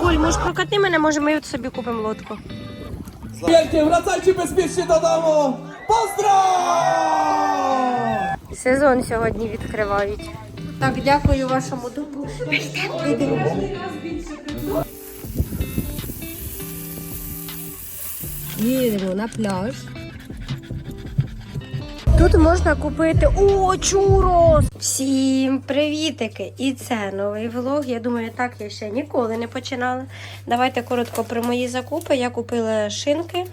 Куль, може прокати мене, може ми собі купимо лодку. Wielkie, wracajcie bezpiecznie do domu! Сезон сьогодні відкривають. Так, дякую вашому дубу. Їдемо на пляж. Тут можна купити о, чурос! Всім привітики! І це новий влог. Я думаю, так я ще ніколи не починала. Давайте коротко про мої закупи. Я купила шинки.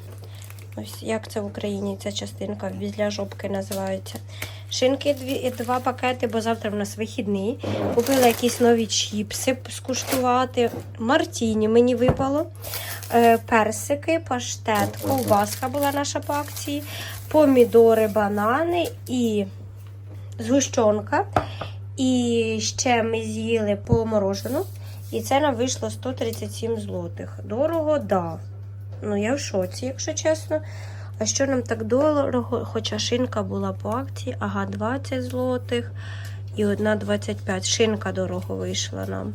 Ось як це в Україні ця частинка біля жопки називається. Шинки дві, два пакети, бо завтра в нас вихідний. Купила якісь нові чіпси скуштувати. Мартіні мені випало. Е, персики, паштет, ковбаска була наша по акції, помідори, банани і згущенка. І ще ми з'їли по морожену. І це нам вийшло 137 злотих. Дорого, да. Ну, я в шоці, якщо чесно. А що нам так дорого? Хоча шинка була по акції, ага, 20 злотих і одна 25. Шинка дорого вийшла нам.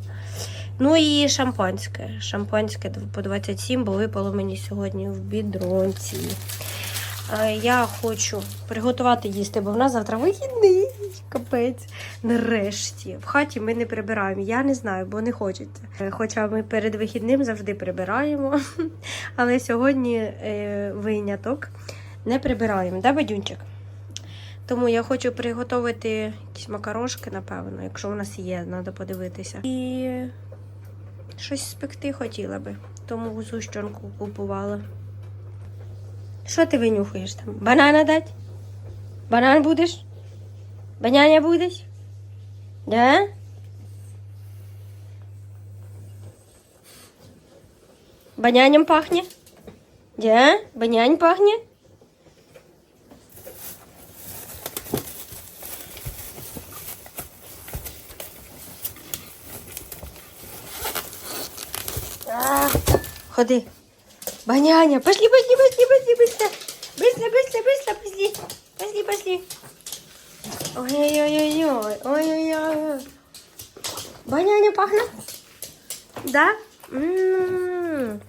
Ну і шампанське. Шампанське по 27, бо випало мені сьогодні в бідронці. Е, Я хочу приготувати їсти, бо в нас завтра вихідний. Капець. Нарешті. В хаті ми не прибираємо. Я не знаю, бо не хочеться. Е, Хоча ми перед вихідним завжди прибираємо. Але сьогодні е, виняток. Не прибираємо, да, бадюнчик? Тому я хочу приготувати якісь макарошки, напевно, якщо у нас є, треба подивитися. І щось спекти хотіла би. Тому зущенку купувала. Що ти винюхаєш там? Банана дать? Банан будеш? Баняня будеш? Да? Баняням пахне? Да? Банянь пахне? Ходи. Баняня, пошли, пошли, пошли, пошли, быстро. Быстро, быстро, быстро, пошли. Пошли, пошли. Ой-ой-ой-ой, ой-ой-ой. Баняня пахне? Да? М.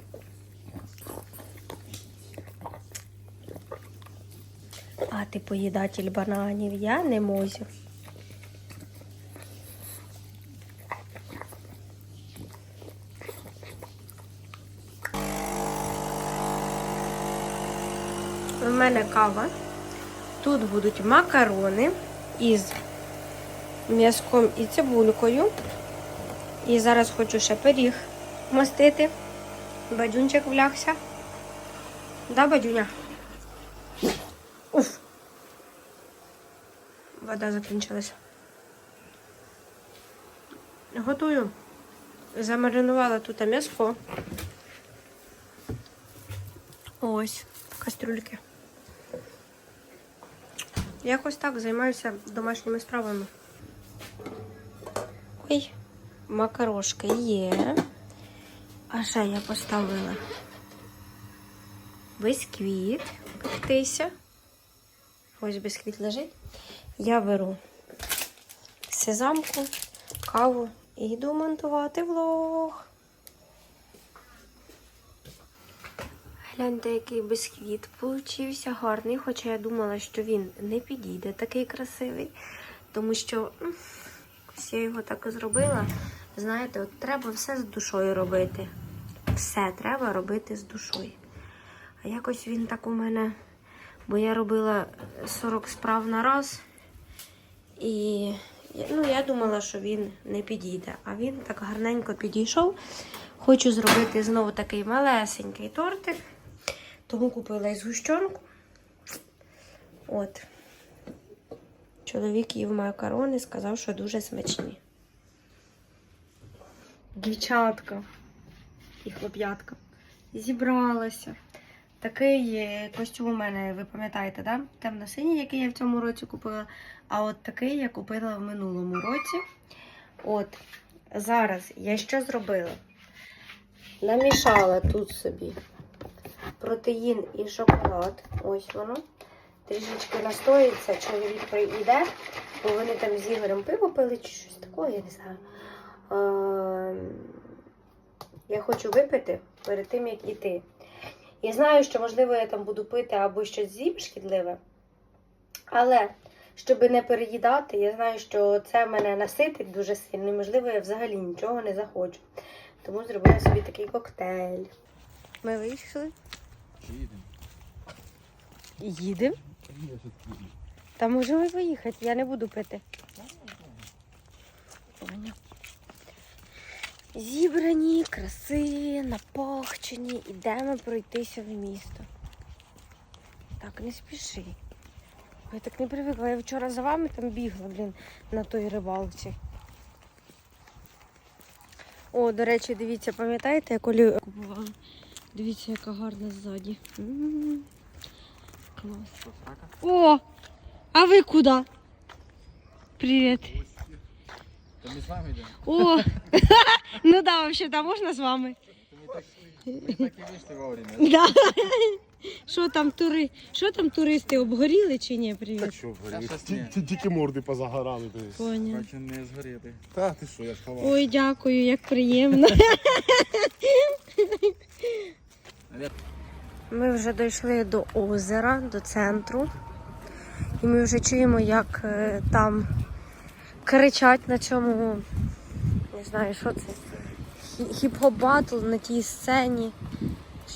А ти поїдатель бананів, я не можу. Мене кава. Тут будуть макарони із м'язком і цибулькою. І зараз хочу ще пиріг мастити. Бадюнчик влягся. Да, бадюня? Уф. Вода закінчилась. Готую. Замаринувала тут м'яско. Ось, кастрюльки. Якось так займаюся домашніми справами. Ой, макарошки є. А ще я поставила бисквіт пектися. Ось бисквіт лежить. Я беру сезамку, каву і йду монтувати влог. Гляньте, який бисквіт получився гарний, хоча я думала, що він не підійде такий красивий, тому що ось я його так і зробила. Знаєте, от треба все з душою робити. Все треба робити з душою. А якось він так у мене, бо я робила 40 справ на раз, і ну, я думала, що він не підійде. А він так гарненько підійшов. Хочу зробити знову такий малесенький тортик. Тому купила і згущенку. От. Чоловік їв макарони, сказав, що дуже смачні. Дівчатка і хлоп'ятка. Зібралася. Такий костюм у мене, ви пам'ятаєте, да? темно-синій, який я в цьому році купила. А от такий я купила в минулому році. От, зараз я що зробила? Намішала тут собі протеїн і шоколад. Ось воно. Трішечки настоїться, чоловік прийде, бо вони там з Ігорем пиво пили чи щось таке, я не знаю. Я хочу випити перед тим, як іти. Я знаю, що, можливо, я там буду пити або щось з'їм шкідливе. Але щоб не переїдати, я знаю, що це мене наситить дуже сильно, і, можливо, я взагалі нічого не захочу. Тому зробила собі такий коктейль. Ми вийшли. Їдемо. Їдемо? Та можемо поїхати, я не буду пити. Зібрані, краси, напохчені, ідемо пройтися в місто. Так, не спіши. Я так не привикла. Я вчора за вами там бігла, блін, на той рибалці. О, до речі, дивіться, пам'ятаєте, як олію купувала? Дивіться, яка гарна ззаді. М, Клас. О! А ви куди? Привіт. То ми з вами йдемо. О! ну да, вообще, да, можна з вами? Ми так і вийшли вовремя. Да. Що там тури? Що там туристи обгоріли чи ні? Привіт. Що Та горі? щас ні. ті- Тільки морди позагорали. Бачу, не згоріти. Та ти що, я ж ховав. Ой, дякую, як приємно. Ми вже дійшли до озера, до центру. І ми вже чуємо, як е, там кричать на цьому, не знаю, що це. хі- Хіп-хоп батл на тій сцені.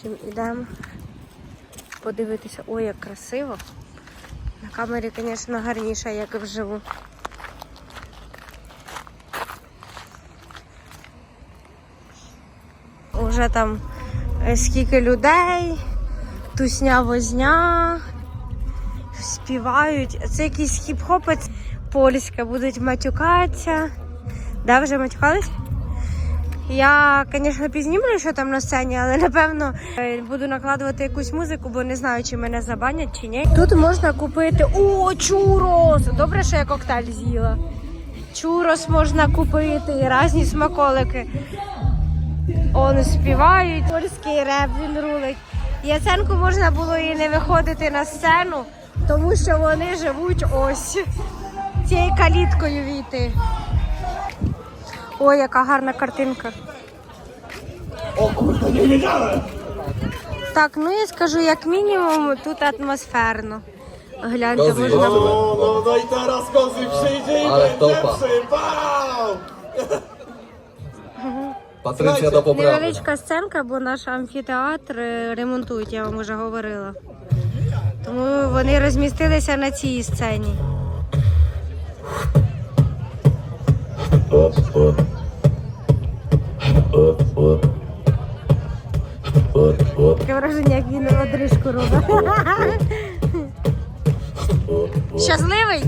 Чим ідемо подивитися. Ой, як красиво. На камері, звісно, гарніше, як вживу. Уже там скільки людей, тусня возня, співають. Це якийсь хіп-хопець польська, будуть матюкатися. Да, вже матюкались? Я, звісно, пізнімлю, що там на сцені, але напевно е, буду накладувати якусь музику, бо не знаю, чи мене забанять, чи ні. Тут можна купити. О, чурос! Добре, що я коктейль з'їла. Чурос можна купити, різні смаколики. Он співають, польський реп він рулить. Яценку можна було і не виходити на сцену, тому що вони живуть ось цією каліткою війти. Ой, яка гарна картинка. Так, ну я скажу, як мінімум, тут атмосферно. Гляньте, Кози, можна. No, no, no i teraz kozy przyjdzie i Ale będzie topa. przypał! Патриція до поправки. Невеличка сценка, бо наш амфітеатр е, ремонтують, я вам вже говорила. Тому вони розмістилися на цій сцені. Таке враження, як він одрижку робить. Щасливий?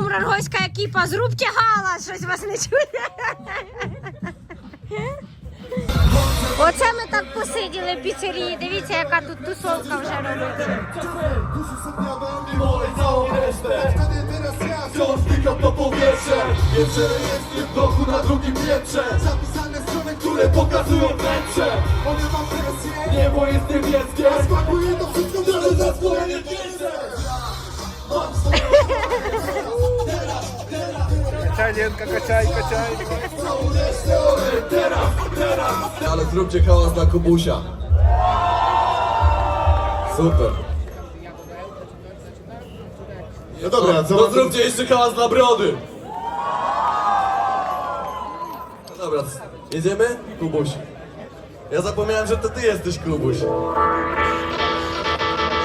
Мрангойська екіпа з рук тягала, щось вас не чує. Оце ми так посиділи в піцерії. Dивіться, яка тут тусовка вже робиться. które pokazują wnętrze. One mam presję, niebo jest niebieskie. A smakuje to wszystko, biorę za swoje niebieskie Mam swoje Teraz, teraz, teraz Kacianienka, teraz, teraz Ale zróbcie hałas dla Kubusia. Super. No dobra, no, co? No zróbcie jeszcze hałas dla brody! No dobra, jedziemy? Kubuś. Ja zapomniałem, że to ty jesteś Kubuś.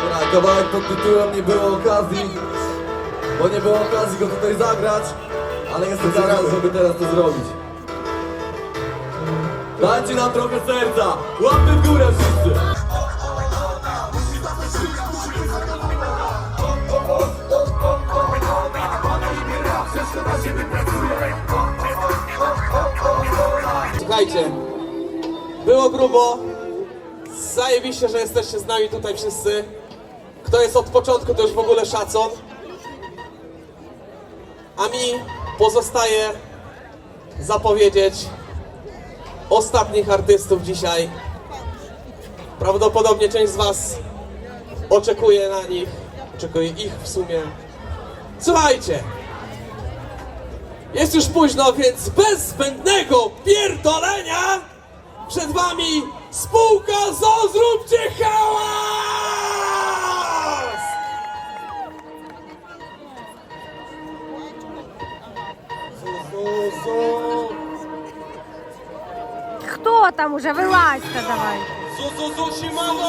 Dobra, kawałek pod tytułem Nie było okazji Bo nie było okazji go tutaj zagrać Ale jestem zagrał, żeby teraz to zrobić. Dajcie nam trochę serca. Łapy w górę wszyscy Słuchajcie, było grubo. Zajebiście, że jesteście z nami tutaj wszyscy. Kto jest od początku, to już w ogóle szacun. A mi pozostaje zapowiedzieć ostatnich artystów dzisiaj. Prawdopodobnie część z Was oczekuję na nich, oczekuję ich w sumie. Słuchajcie, jest już późno, więc bez zbędnego pierdolenia przed wami spółka ZO Zróbcie hałas! Хто там уже? Вилазьте давай. ZO, ZO, ZO, siemano!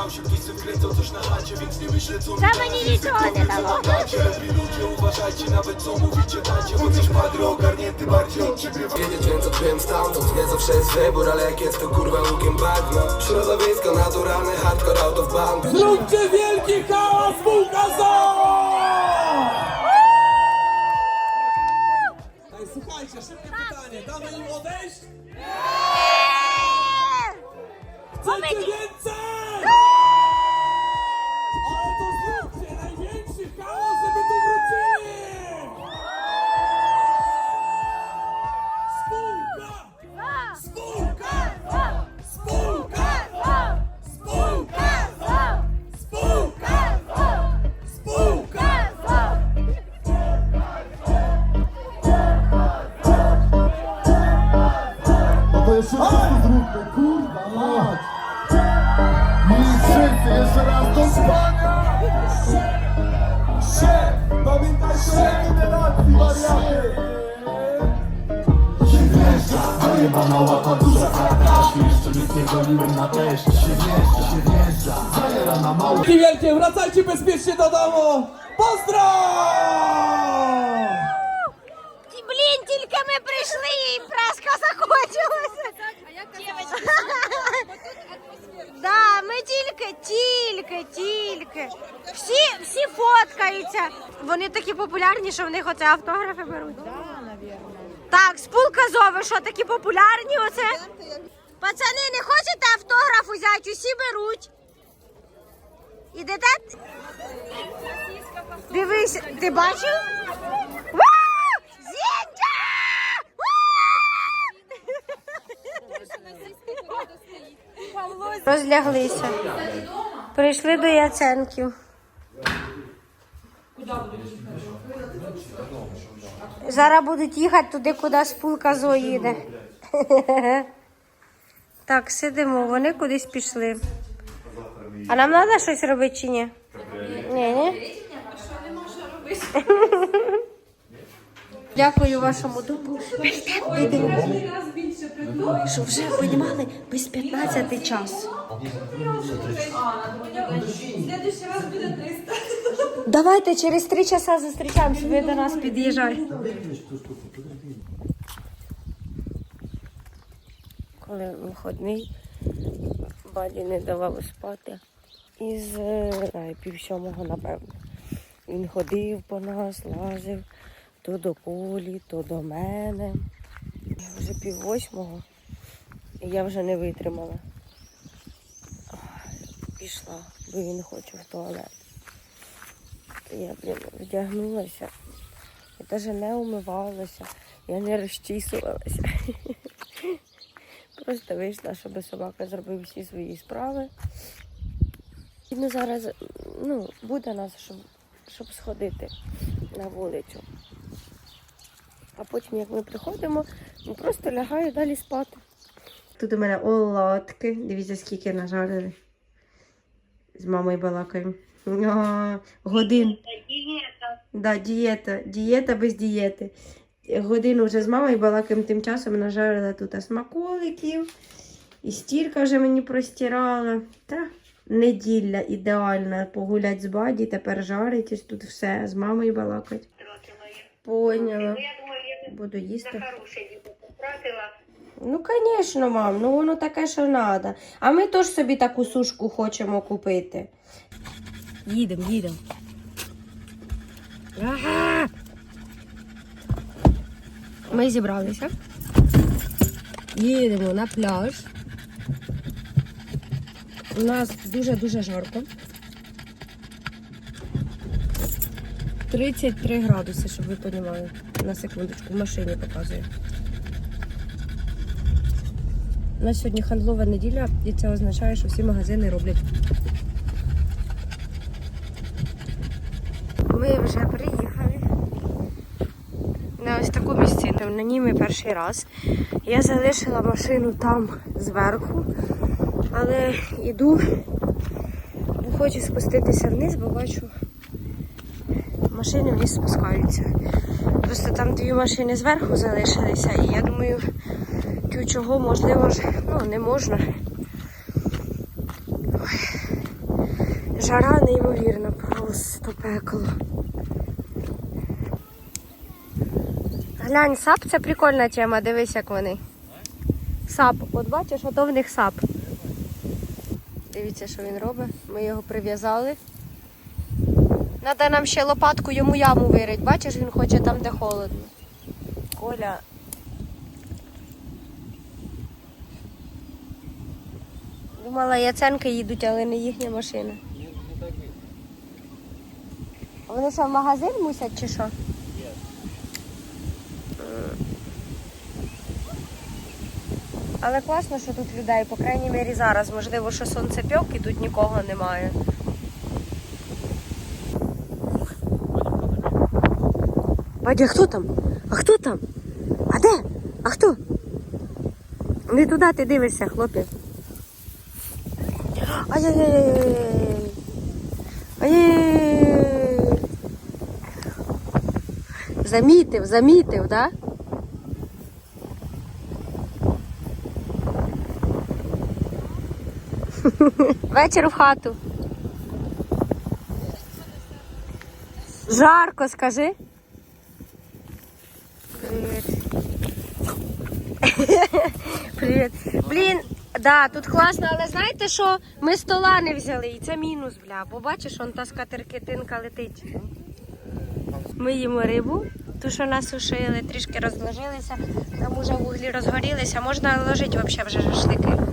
Kocham się w listy, wkręcą coś na chacie Więc nie myślę co mi Dawaj, nie liczę, ładnie tam. Lepiej ludzie uważajcie nawet co mówicie dacie Bo coś padry ogarnięty bardziej od ciebie. Wiedzieć więc odbyłem stamtąd Nie zawsze jest wybór, ale jak jest to kurwa łukiem bagno. Środowisko naturalne, hardcore out of band. Zróbcie wielki hałas, bułka Ej, słuchajcie, szybkie pytanie. Damy im odejść? Nie! Chcecie łapa, duża chata Jeszcze nic nie goniłem na teście Się wjeżdża, się wjeżdża, zajera na mało Dzięki wielkie, wracajcie bezpiecznie do domu! Pozdro! Блін, тільки ми прийшли і праска закончилася. Да, ми тільки, тільки, тільки. Всі, всі фоткаються. Вони такі популярні, що в них оце автографи беруть. Так, спулка зови, що такі популярні оце? Пацани, не хочете автограф взяти? Усі беруть. Ідете? Дивись, ти бачив? Розляглися. Прийшли до Яценків. Зараз будуть їхати туди, куди спулка Зо їде. Так, сидимо, вони кудись пішли. А нам треба щось робити чи ні? Ні, ні. Дякую вашому тебе йдемо. Щоб вже понімали без 15 час. Давайте через три часа зустрічаємося, ви до нас під'їжджайте. Коли виходний, баді не давали спати. Із е, знаю, пів сьомого, напевно. Він ходив по нас, лазив то до полі, то до мене. Вже пів восьмого, і я вже не витримала. Пішла, бо він хоче в туалет. Я, блін, вдягнулася. Я навіть не умивалася, я не розчісувалася. Просто вийшла, щоб собака зробив всі свої справи. І ми зараз ну, буде нас, щоб, щоб сходити на вулицю. А потім, як ми приходимо, ми просто лягаю далі спати. Тут у мене оладки. Дивіться, скільки нажарили. З мамою балакаємо. А, Годин. Да, дієта. Дієта без дієти. Годину вже з мамою балакаємо, тим часом нажарила тут смаколиків. І стірка вже мені простирала. Та неділя ідеальна. Погулять з баді, тепер жаритись тут все, з мамою балакать. Поняла. Буду їсти. Ну, звісно, мам, ну воно таке, що треба. А ми теж собі таку сушку хочемо купити. Їдемо, їдемо. Ми зібралися. Їдемо на пляж. У нас дуже-дуже жарко. 33 градуси, щоб ви розуміли. На секундочку, в машині показує. У нас сьогодні хандлова неділя, і це означає, що всі магазини роблять. Ми вже приїхали на ось таку місцину. На ній ми перший раз. Я залишила машину там зверху, але йду, бо хочу спуститися вниз, бо бачу, машини вниз спускаються. Просто там дві машини зверху залишилися, і я думаю, чого можливо ж, ну не можна. Жара неймовірна, просто пекло. Глянь, сап це прикольна тема, дивись, як вони. Сап, от бачиш, ото в них сап. Дивіться, що він робить. Ми його прив'язали. Надо нам ще лопатку йому яму вирить. Бачиш, він хоче там, де холодно. Коля. Думала, яценки їдуть, але не їхня машина. А Вони що, в магазин мусять чи що? Але класно, що тут людей, по крайній мірі зараз. Можливо, що сонцепьок і тут нікого немає. Бадя, хто там? А хто там? А де? А хто? Не туди ти дивишся, хлопець. Ай-яй-яй. Ай-яй. Замітив, замітив, да? Вечір в хату. Жарко, скажи. Привіт. Привіт. Блін, да, тут класно, але знаєте що? Ми стола не взяли, і це мінус, бля. Бо бачиш, он та скатеркетинка летить. Ми їмо рибу, ту, що насушили, трішки розложилися, там уже вуглі розгорілися, можна ложити взагалі вже шашлики.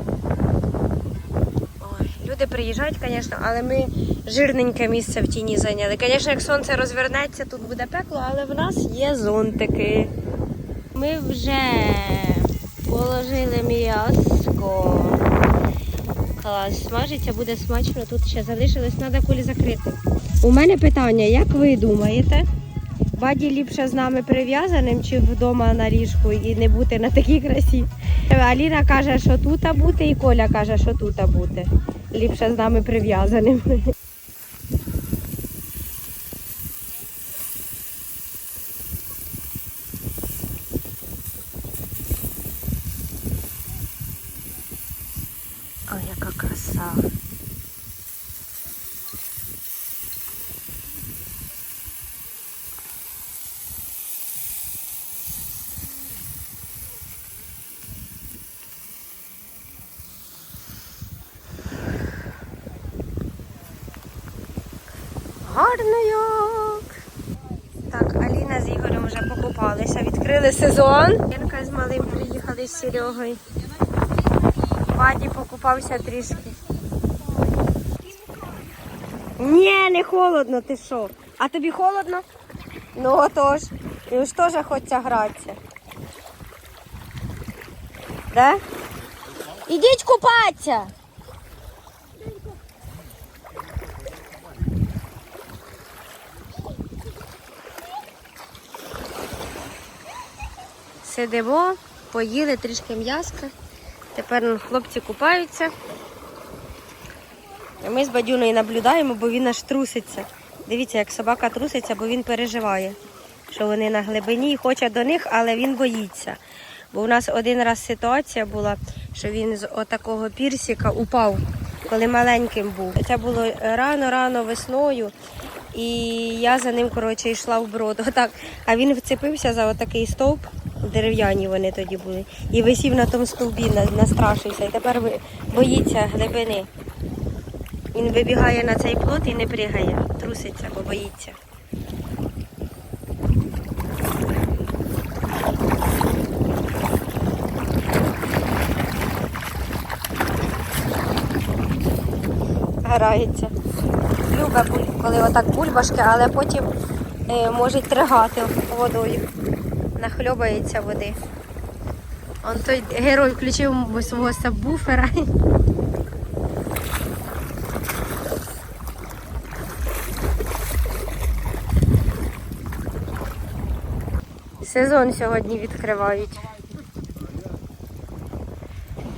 Люди приїжджають, звісно, але ми жирненьке місце в тіні зайняли. Звісно, як сонце розвернеться, тут буде пекло, але в нас є зонтики. Ми вже положили м'яско. Клас, смажиться, буде смачно. Тут ще залишилось, треба кулі закрити. У мене питання, як ви думаєте? Баді ліпше з нами прив'язаним чи вдома на ліжку і не бути на такій красі? Аліна каже, що тут бути, і Коля каже, що тут бути. Ліпше з нами прив'язаним. Ой, яка краса. Гарно як. Так, Аліна з Ігорем вже покупалися, відкрили сезон. Янка з малим приїхали з Серегою. Ваді покупався трішки. Ні, не холодно, ти що? А тобі холодно? Ну отож. І ж теж хочеться гратися. Да? Ідіть купатися. Сидимо, поїли трішки м'яска. Тепер хлопці купаються. А ми з бадюною наблюдаємо, бо він аж труситься. Дивіться, як собака труситься, бо він переживає, що вони на глибині і хоче до них, але він боїться. Бо у нас один раз ситуація була, що він з отакого пірсика упав, коли маленьким був. Це було рано-рано весною. І я за ним коротше йшла в брод. Отак. А він вцепився за отакий стовп, дерев'яні вони тоді були, і висів на тому стовбі, настрашився. І тепер боїться глибини. Він вибігає на цей плот і не пригає, труситься, бо боїться. Грається. Любе, коли отак бульбашки, але потім е, можуть тригати водою. Нахльобається води. Он той герой включив свого сабвуфера. Сезон сьогодні відкривають.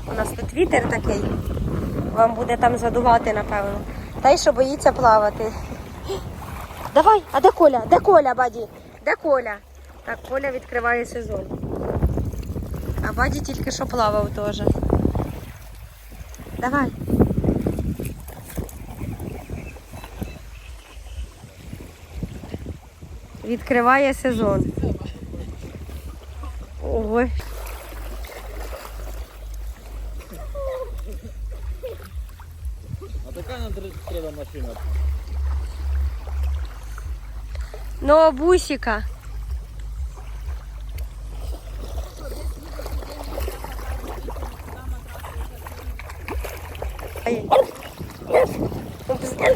У нас тут вітер такий. Вам буде там задувати, напевно. Та й що боїться плавати. Давай, а де Коля? Де Коля, баді? Де Коля? Так, Коля відкриває сезон. А баді тільки що плавав теж. Давай. Відкриває сезон. Ой. А така нам треба машина. Ну, бусика.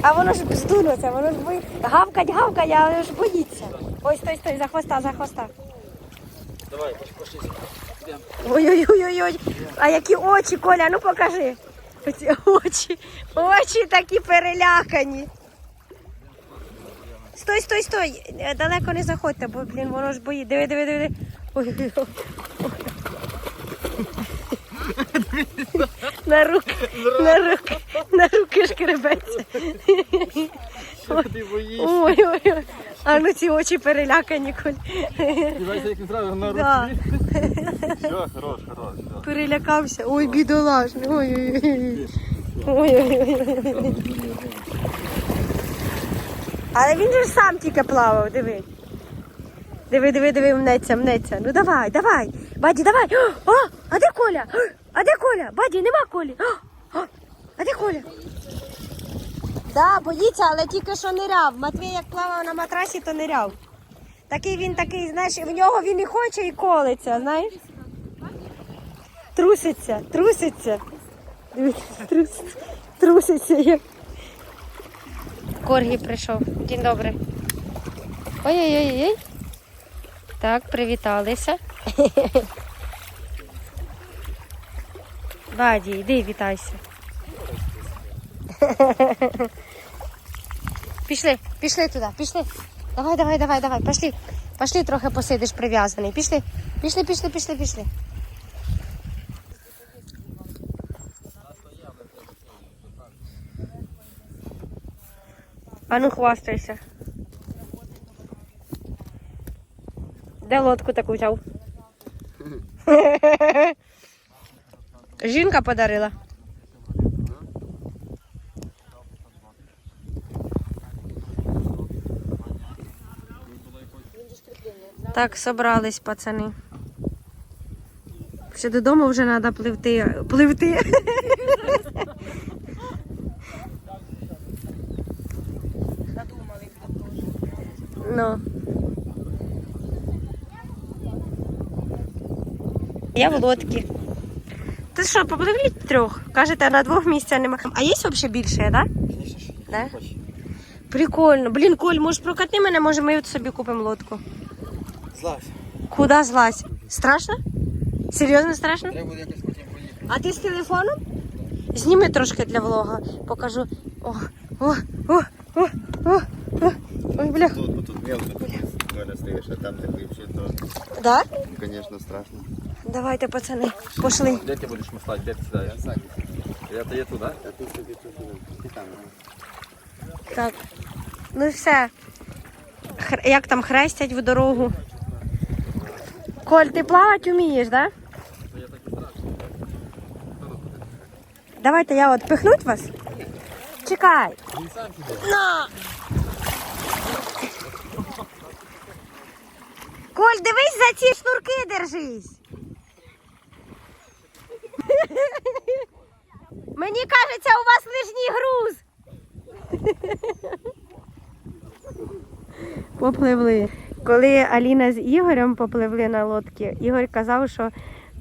А воно ж бздунулося, воно ж бої... Гавкать, гавкать, а воно ж боїться. Ой, стой, стой, за хвоста, за хвоста. Давай, пошли. Ой-ой-ой-ой. А які очі, Коля, ну покажи. Оці очі, очі такі перелякані. Стой, стой, стой. Далеко не заходьте, бо, блін, воно ж. Диви, диви, диви. диви. Ой, ой, ой. На руки, на руки, на руки шкребеться. Ой, ой, ой. А ну ці очі перелякані, Коль. Дивайся, як він зразу на Да. Все, хорош, хорош. Перелякався. Ой, бідолашний. Ой, ой, ой. Ой, ой, ой. Але він же сам тільки плавав, диви. Диви, диви, диви, мнеться, мнеться. Ну давай, давай. Баді, давай. О, а де Коля? А де Коля? Баді, нема Колі. О, а де Коля? Да, боїться, але тільки що ниряв. Матвій як плавав на матрасі, то ниряв. Такий він такий, знаєш, в нього він і хоче, і колиться, знаєш? Труситься, труситься. Дивіться, труситься, труситься. Як. Коргі прийшов. День добрий. Ой-ой-ой. Так, привіталися. Баді, йди, вітайся. Пішли, пішли туди, пішли. Давай, давай, давай, давай, пішли. Пішли трохи посидиш прив'язаний. Пішли, пішли, пішли, пішли, пішли. А ну хвастайся. Де лодку таку взяв? Жінка подарила. Так, собрались пацани. Ще додому вже треба пливти. Пливти. Ну. Я в лодці. Ти що, попливли трьох? Кажете, на двох місця нема. А є взагалі більше, так? Да? Да? Прикольно. Блін, Коль, може прокатни мене, може ми от собі купимо лодку. Злазь. Куда злазь? Страшно? Серйозно страшно? Треба буде якось потім поїхати. А ти з телефоном? Зніми трошки для влога. Покажу. О, о, о, о, о, о. Ой, бля. Тут, тут мелко, тут Коля стоїш, а там такий ще то, Да? звісно, страшно. Давайте, пацани, пошли. Де ти будеш маслати? Де ти сідаєш? Я то є туди? А тут собі тут і там. Так. Ну і все. Хр- Як там хрестять в дорогу? Коль, ти плавати вмієш, так? Да? Давайте я от пихнуть вас. Чекай. На! Коль, дивись за ці шнурки держись. Мені кажеться, у вас лишній груз. Попливли. Коли Аліна з Ігорем попливли на лодці, Ігор казав, що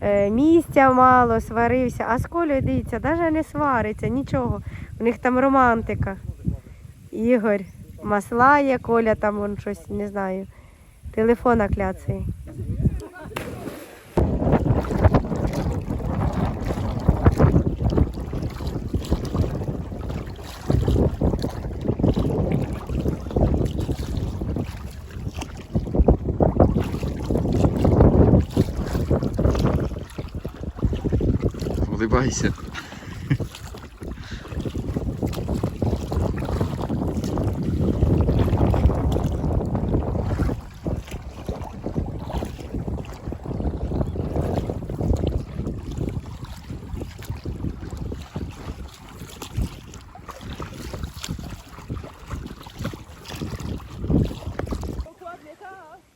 е, місця мало, сварився, а з Колею, дивіться, навіть не свариться, нічого. У них там романтика. Ігор. Масла є, Коля там вон щось, не знаю. Телефона кляцає. Улыбайся.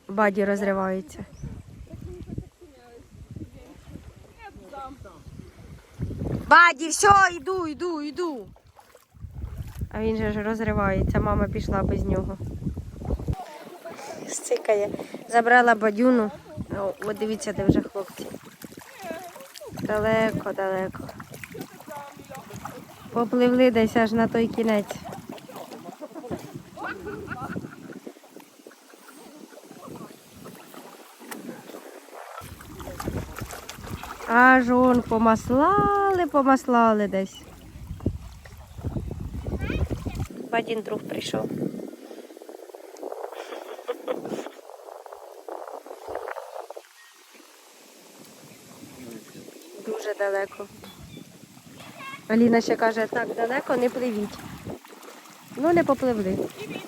Баді розривається. Все, йду, йду, йду. А він же ж розривається, мама пішла без нього. Стикає. Забрала бадюну. О, от дивіться, де вже хлопці. Далеко, далеко. Попливли десь аж на той кінець. Аж он помаслали, помаслали десь. Один друг прийшов. Дуже далеко. Аліна ще каже, так далеко не пливіть. Ну, не попливли.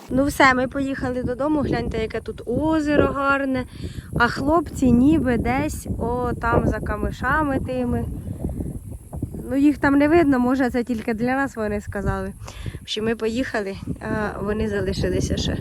Ну все, ми поїхали додому. Гляньте, яке тут озеро гарне. А хлопці ніби десь о, там за камишами тими. Ну, їх там не видно, може це тільки для нас вони сказали. Що ми поїхали, а вони залишилися ще.